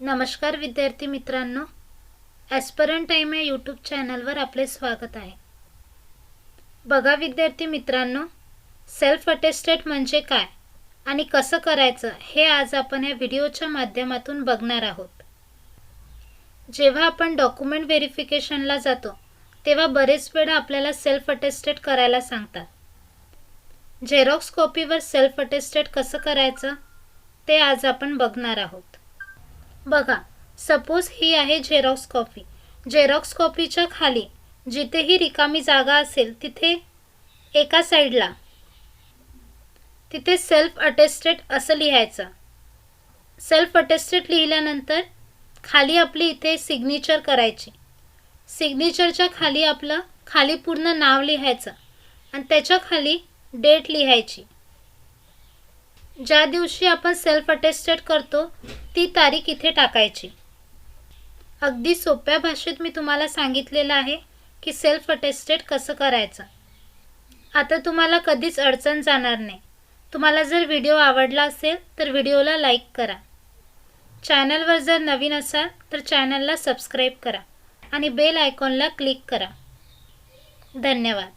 नमस्कार विद्यार्थी मित्रांनो. ॲस्परंट टाईम या यूट्यूब चॅनलवर आपले स्वागत आहे. बघा विद्यार्थी मित्रांनो सेल्फ अटेस्टेड म्हणजे काय आणि कसं करायचं हे आज आपण या व्हिडिओच्या माध्यमातून बघणार आहोत. जेव्हा आपण डॉक्युमेंट व्हेरिफिकेशनला जातो तेव्हा बरेच वेळा आपल्याला सेल्फ अटेस्टेड करायला सांगतात. झेरॉक्स कॉपीवर सेल्फ अटेस्टेड कसं करायचं ते आज आपण बघणार आहोत. बघा सपोज ही आहे झेरॉक्स कॉपी झेरॉक्स कॉपीच्या खाली जिथेही रिकामी जागा असेल तिथे एका साईडला तिथे सेल्फ अटेस्टेड असं लिहायचं. सेल्फ अटेस्टेड लिहिल्यानंतर खाली आपली इथे सिग्नेचर करायची. सिग्नेचरच्या खाली आपलं खाली पूर्ण नाव लिहायचं. आणि त्याच्याखाली डेट लिहायची. ज्या दिवशी आपण सेल्फ अटेस्टेड करतो ती तारीख इथे टाकायची. अगदी सोप्या भाषेत मी तुम्हाला सांगितलेलं आहे की सेल्फ अटेस्टेड कसं करायचं. आता तुम्हाला कधीच अडचण जाणार नाही. तुम्हाला जर व्हिडिओ आवडला असेल तर व्हिडिओला लाईक करा. चॅनलवर जर नवीन असाल तर चॅनलला सबस्क्राईब करा आणि बेल आयकॉनला क्लिक करा. धन्यवाद.